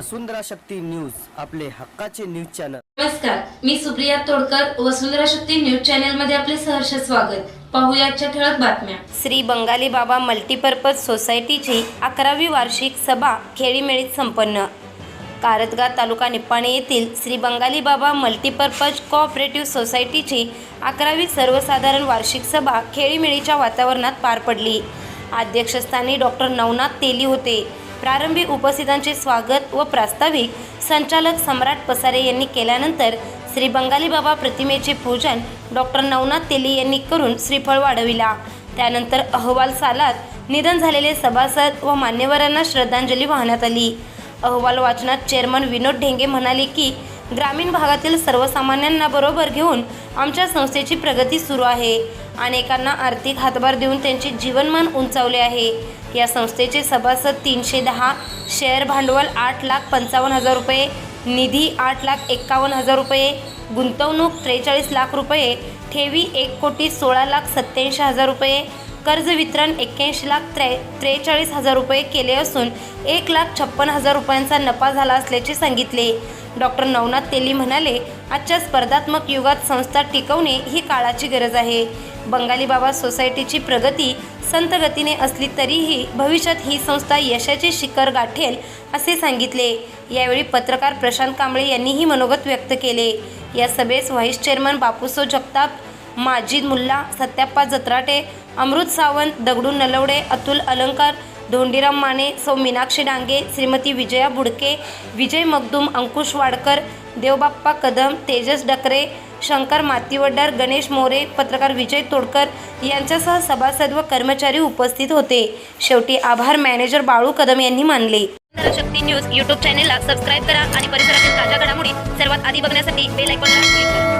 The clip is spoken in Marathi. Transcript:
वसुंधरा शक्ती न्यूज आपले हक्काचे न्यूज चॅनल. नमस्कार मी सुप्रिया तोडकर वसुंधरा शक्ती न्यूज चॅनलमध्ये आपले सहर्ष स्वागत. पाहूया आजच्या ठळक बातम्या. श्री बंगाली बाबा मल्टीपर्पज सोसायटीची अकरावी वार्षिक सभा खेळीमेळीत संपन्न. कारतगा तालुका निप्पाणी येथील श्री बंगाली बाबा मल्टीपर्पज कोऑपरेटिव्ह सोसायटीची अकरावी सर्वसाधारण वार्षिक सभा खेळीमेळीच्या वातावरणात पार पडली. अध्यक्षस्थानी डॉक्टर नवनाथ तेली होते. प्रारंभी उपस्थितांचे स्वागत व प्रास्ताविक संचालक सम्राट पसारे यांनी केल्यानंतर श्री बंगाली बाबा प्रतिमेचे पूजन डॉक्टर नवनाथ तेली यांनी करून श्रीफळ वाढविला. त्यानंतर अहवाल सालात निधन झालेले सभासद व मान्यवरांना श्रद्धांजली वाहण्यात आली. अहवाल वाचनात चेअरमन विनोद ढेंगे म्हणाले की ग्रामीण भागातील सर्वसामान्यांना बरोबर घेऊन आमच्या संस्थेची प्रगती सुरू आहे. अनेकांना आर्थिक हातभार देऊन त्यांचे जीवनमान उंचावले आहे. या संस्थेचे सभासद तीनशे दहा शेअर भांडवल आठ लाख पंचावन्न हजार रुपये निधी आठ लाख एक्कावन्न हजार रुपये गुंतवणूक त्रेचाळीस लाख रुपये ठेवी एक कोटी सोळा लाख सत्याऐंशी हजार रुपये कर्ज वितरण एक्क्याऐंशी लाख त्रे त्रेचाळीस हजार रुपये केले असून एक लाख छप्पन हजार रुपयांचा नफा झाला असल्याचे सांगितले. डॉक्टर नवनाथ तेली म्हणाले आजच्या स्पर्धात्मक युगात संस्था टिकवणे ही काळाची गरज आहे. बंगाली बाबा सोसायटीची प्रगती संत गतीने असली तरीही भविष्यात ही संस्था यशाचे शिखर गाठेल असे सांगितले. यावेळी पत्रकार प्रशांत कांबळे यांनीही मनोगत व्यक्त केले. या सभेस व्हाईस चेअरमन बापूसो जगताप माजिद मुल्ला सत्याप्पा जत्राटे अमृत सावंत दगडू नलवडे अतुल अलंकार धोंडीराम माने सौ मीनाक्षी डांगे श्रीमती विजया बुडके विजय मगदूम अंकुश वाडकर देवबाप्पा कदम तेजस डकरे शंकर मातीवडर गणेश मोरे पत्रकार विजय तोडकर यांच्यासह सभासद व कर्मचारी उपस्थित होते. शेवटी आभार मॅनेजर बाळू कदम यांनी मानले. शक्ती न्यूज यूट्यूब चॅनेलला सबस्क्राईब करा आणि परिसरातील ताज्या घडामोडी सर्वात आधी बघण्यासाठी बेल आयकॉनला क्लिक करा.